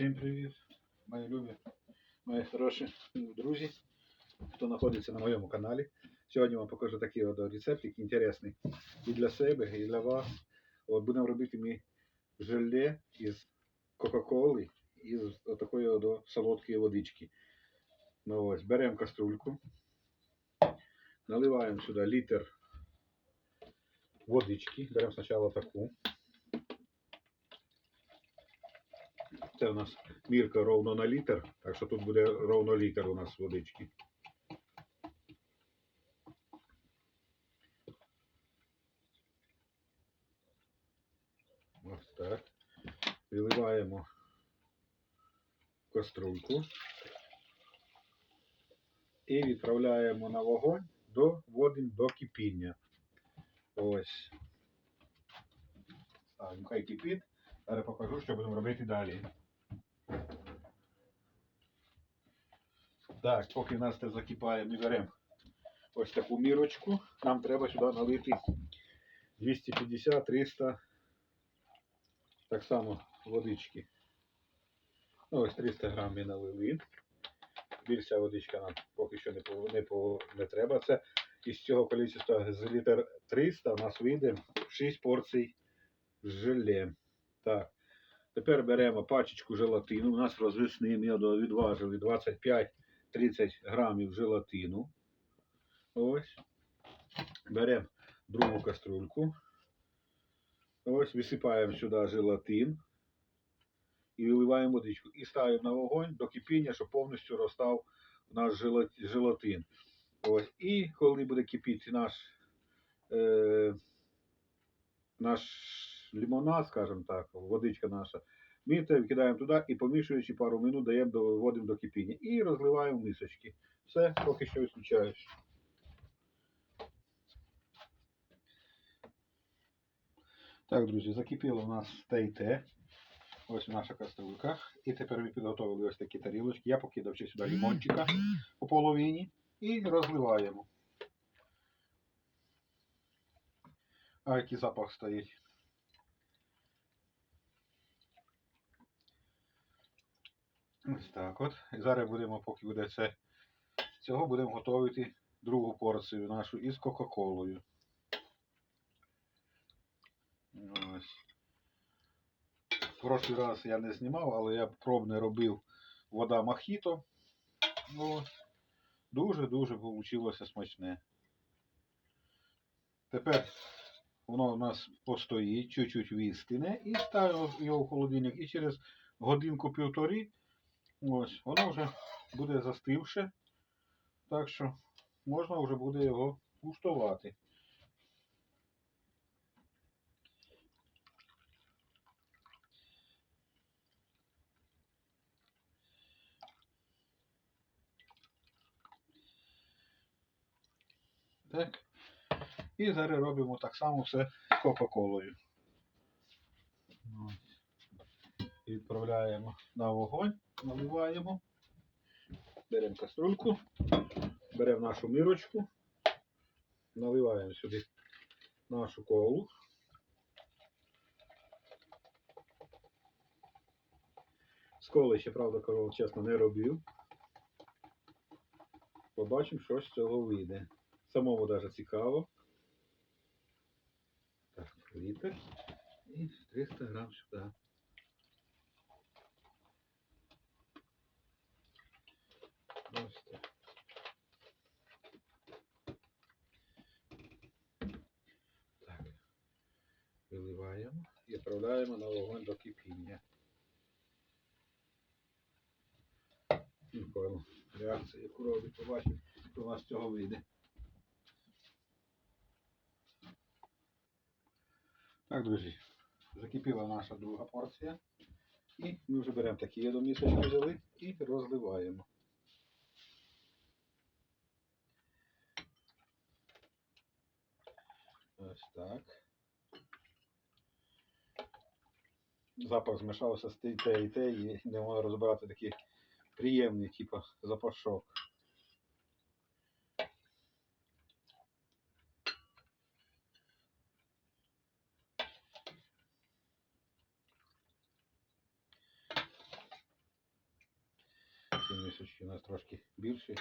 Всім привіт, мої любі, мої хороші друзі, хто знаходиться на моєму каналі. Сьогодні вам покажу такий от рецептик інтересний і для себе, і для вас. От будемо робити ми желе із Кока-Коли і з такої солодкої водички. Ну ось, беремо каструльку, наливаємо сюди літр водички. Беремо спочатку таку. Це у нас мірка ровно на літр, так що тут буде ровно літр у нас водички. Ось так. Виливаємо в каструльку і відправляємо на вогонь, доводимо до кипіння. Ось. Ставимо, хай кипить. Зараз покажу, що будемо робити далі. Так, поки нас це закипає, ми беремо ось таку мірочку. Нам треба сюди налити 250-300 так само водички. Ну, ось 300 грам ми налили. Більша водичка нам поки що не, не, не треба. Це із цього кількості з літр 300 у нас вийде 6 порцій желе. Так. Тепер беремо пачечку желатину. У нас розвесний ми відважили 25-30 грамів желатину. Ось. Беремо другу каструльку. Ось висипаємо сюди желатин. І виливаємо водичку. І ставимо на вогонь до кипіння, щоб повністю розстав наш желатин. Ось. І коли буде кипіти наш, е, наш лимонад, скажімо так, водичка наша, ми це вкидаємо туди і помішуючи пару минут даємо доводимо до кипіння. І розливаємо мисочки. Все, поки що виключаюсь. Так, друзі, закипіло у нас те і те. Ось наша каструлька. І тепер ми підготовили ось такі тарілочки. Я покидав ще сюди лимончика по половині і розливаємо. А який запах стоїть. Ось так от. І зараз будемо, поки буде це, цього будемо готувати другу порцію нашу із Кока-Колою. Ось. Прошлий раз я не знімав, але я пробне робив вода мохіто. Дуже-дуже вийшло смачне. Тепер воно у нас постоїть, чуть-чуть вістине і ставимо його в холодильник. І через годинку-півтори ось, воно вже буде застивше. Так що можна вже буде його куштувати. Так. І зараз робимо так само все з Кока-Колою. Відправляємо на вогонь, наливаємо, беремо каструльку, беремо нашу мірочку, наливаємо сюди нашу колу. З коли ще, правда, кажу, чесно, не робив. Побачимо, що з цього вийде. Самому даже цікаво. Так, літр. І 300 грам сюди. Ось так. Так. Виливаємо і відправляємо на вогонь до кипіння. Ніколи. Реакція, яку робить, побачимо, що у нас цього вийде. Так, друзі, закипіла наша друга порція. І ми вже беремо такі до місочки взяли і розливаємо. Ось так. Запах змішався з те і те, і не можна розбирати такий приємний, типу, запашок. Місочки у нас трошки більші.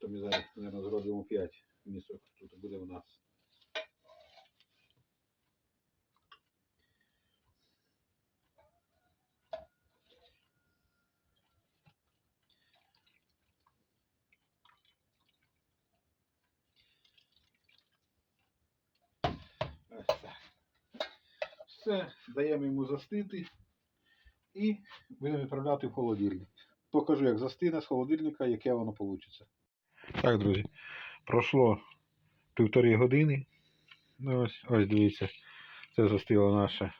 Тобі зараз, мабуть, зробимо 5 місок. Тут буде у нас. Все, даємо йому застити і будемо відправляти в холодильник. Покажу, як застине з холодильника, яке воно вийде. Так, друзі, пройшло півтори години. Ну, ось, ось дивіться, це застило наше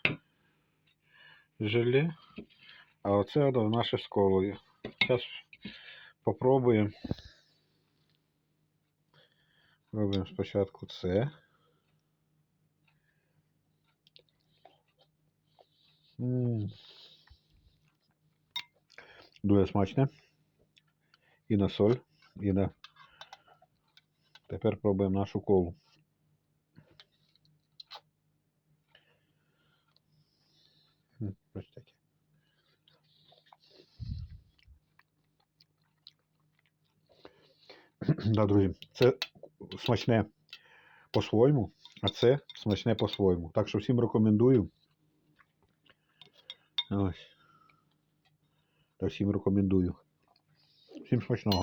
желе, а оце наше з колою. Зараз попробуємо. Робимо спочатку це. Дуже смачне. І на соль, і на. Тепер пробуємо нашу колу. Ось. Да, друзі, це смачне по-своєму, а це смачне по-своєму. Так що всім рекомендую. Ось. Та всім рекомендую. Всім смачного.